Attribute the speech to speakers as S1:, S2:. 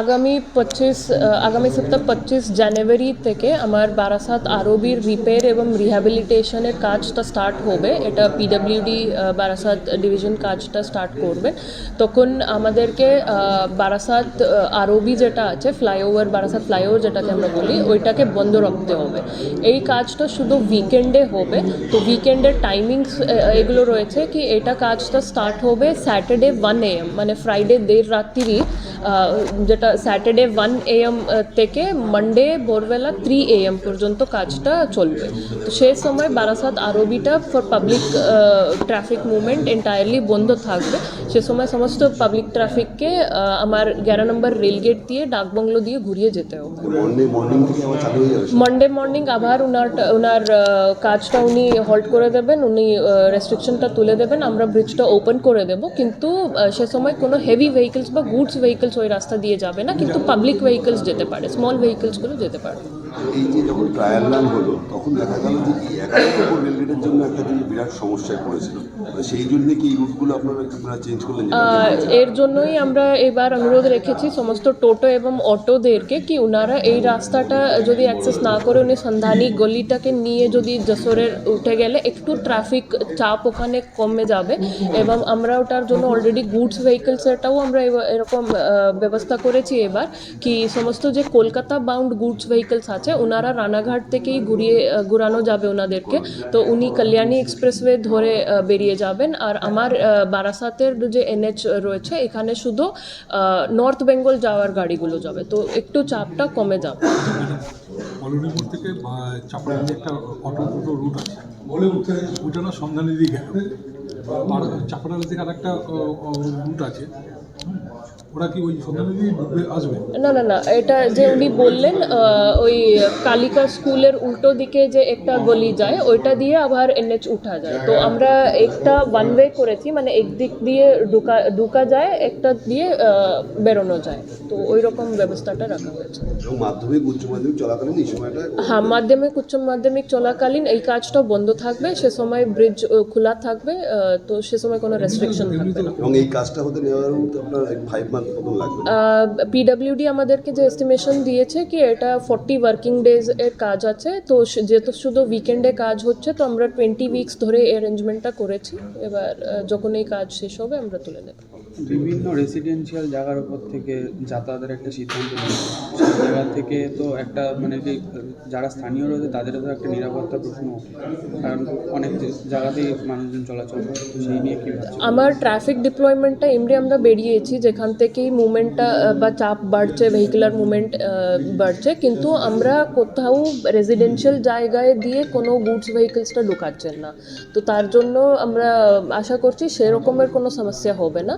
S1: আগামী পঁচিশ আগামী সপ্তাহ পঁচিশ জানুয়ারি থেকে আমার বারাসাত আরবির রিপেয়ার এবং রিহ্যাবিলিটেশনের কাজটা স্টার্ট হবে। এটা পিডাব্লিউডি বারাসাত ডিভিশন কাজটা স্টার্ট করবে। তখন আমাদেরকে বারাসাত আরবি যেটা আছে ফ্লাইওভার বারাসাত ফ্লাইওভার যেটাকে আমরা বলি, ওইটাকে বন্ধ রাখতে হবে। এই কাজটা শুধু উইকেন্ডে হবে। তো উইকেন্ডের টাইমিংস এগুলো রয়েছে কি, এটা কাজটা স্টার্ট হবে স্যাটারডে ওয়ান এম মানে ফ্রাইডে দের রাত্রি যেটা স্যাটারডে ওয়ান এম থেকে মানডে ভোরবেলা থ্রি এম পর্যন্ত কাজটা চলবে। তো সেই সময় Barasat আরবিটা for public traffic movement entirely বন্ধ থাকবে। সে সময় সমস্ত পাবলিক ট্রাফিককে আমার এগারো নম্বর রেলগেট দিয়ে ডাকবাংলো দিয়ে ঘুরিয়ে যেতে হবে। মানডে মর্নিং আবার ওনার ওনার কাজটা উনি হল্ট করে দেবেন উনি রেস্ট্রিকশনটা তুলে দেবেন আমরা ব্রিজটা ওপেন করে দেব। কিন্তু সে সময় কোনো হেভি ভেহিকলস বা গুডস ভেহিকলস ওই রাস্তা দিয়ে যাবে না কিন্তু পাবলিক ভেহিকলস যেতে পারে স্মল ভেহিকলসগুলো যেতে পারে।
S2: এই যে যখন ট্রায়াল রান হলো তখন দেখা গেল যে এই নম্বর রেলগেটের জন্য একটা কিন্তু বিরাট সমস্যায় পড়েছিল। মানে সেই জন্য কি এই রুটগুলো আপনারা চেঞ্জ করলেন
S1: এর জন্যই আমরা এবার অনুরোধ রেখেছি সমস্ত টোটো এবং অটোদেরকে কি ওনারা এই রাস্তাটা যদি অ্যাক্সেস না করে উনি সন্ধানী গলিটাকে নিয়ে যদি যশোরের উঠে গেলে একটু ট্রাফিক চাপ ওখানে কমে যাবে এবং আমরা ওটার জন্য অলরেডি গুডস ভেহিকলসটাও আমরা এরকম ব্যবস্থা করেছি এবার কি সমস্ত যে কলকাতা বাউন্ড গুডস ভেহিকলস আছে ওনারা রানাঘাট থেকেই ঘুরিয়ে ঘুরানো যাবে ওনাদেরকে তো উনি কল্যাণী এক্সপ্রেসওয়ে ধরে বেরিয়ে যাবেন। আর আমার বারাসাতের যে এনএচ রয়েছে, এখানে শুধু নর্থ বেঙ্গল যাওয়ার গাড়িগুলো যাবে। তো একটু চাপটা কমে যাবে।
S3: আছে। সন্ধানের দিকে থেকে আর একটা রুট আছে। ওরা কি ওই ঢুকবে আসবে?
S1: না না না এটা যে উনি বললেন ওই কালিকা স্কুলের উল্টো দিকে যে একটা গলি যায় ওইটা দিয়ে আবার এনএচ উঠা যায়। তো আমরা একটা ওয়ান ওয়ে করেছি মানে একদিক দিয়ে ঢুকা ঢুকা যায় একটা দিয়ে বেরোনো যায়। তো ওই রকম ব্যবস্থাটা রাখা হয়েছে।
S2: মাধ্যমিক উচ্চ মাধ্যমিক চলাকালীন এই সময়টা
S1: হ্যাঁ মাধ্যমিক উচ্চ মাধ্যমিক চলাকালীন এই কাজটা বন্ধ থাকবে সে সময় ব্রিজ খোলা থাকবে তো সে সময় কোনো রেস্ট্রিকশন থাকবে না।
S2: এবং এই কাজটা হতে নেওয়ার মধ্যে আপনার ফাইভ মান্থ
S1: পিডাব্লিউডি আমাদেরকে যে এস্টিমেশন দিয়েছে কি এটা ফর্টি ওয়ার্কিং ডেজ এর কাজ আছে। তো যেহেতু শুধু উইকেন্ডে কাজ হচ্ছে, তো আমরা টোয়েন্টি উইকস ধরে অ্যারেঞ্জমেন্টটা করেছি। এবার যখন এই কাজ শেষ হবে আমরা তুলে নেব।
S4: বিভিন্ন রেসিডেন্সিয়াল জায়গার উপর থেকে যাতায়াতের একটা সিদ্ধান্ত জায়গা থেকে তো একটা মানে যে, যারা স্থানীয় রয়েছে তাদেরও তো একটা নিরাপত্তা প্রশ্ন কারণ অনেক জায়গাতেই মানুষজন চলাচল করে সেই নিয়ে কী
S1: আমার ট্রাফিক ডিপ্লয়মেন্টটা এমনি আমরা বেরিয়েছি, যেখান থেকেই মুভমেন্টটা বা চাপ বাড়ছে ভেহিকুলার মুভমেন্ট বাড়ছে। কিন্তু আমরা কোথাও রেজিডেন্সিয়াল জায়গায় দিয়ে কোনো গুডস ভেহিকলসটা ঢুকাচ্ছেন না। তো তার জন্য আমরা আশা করছি সেরকমের কোনো সমস্যা হবে না।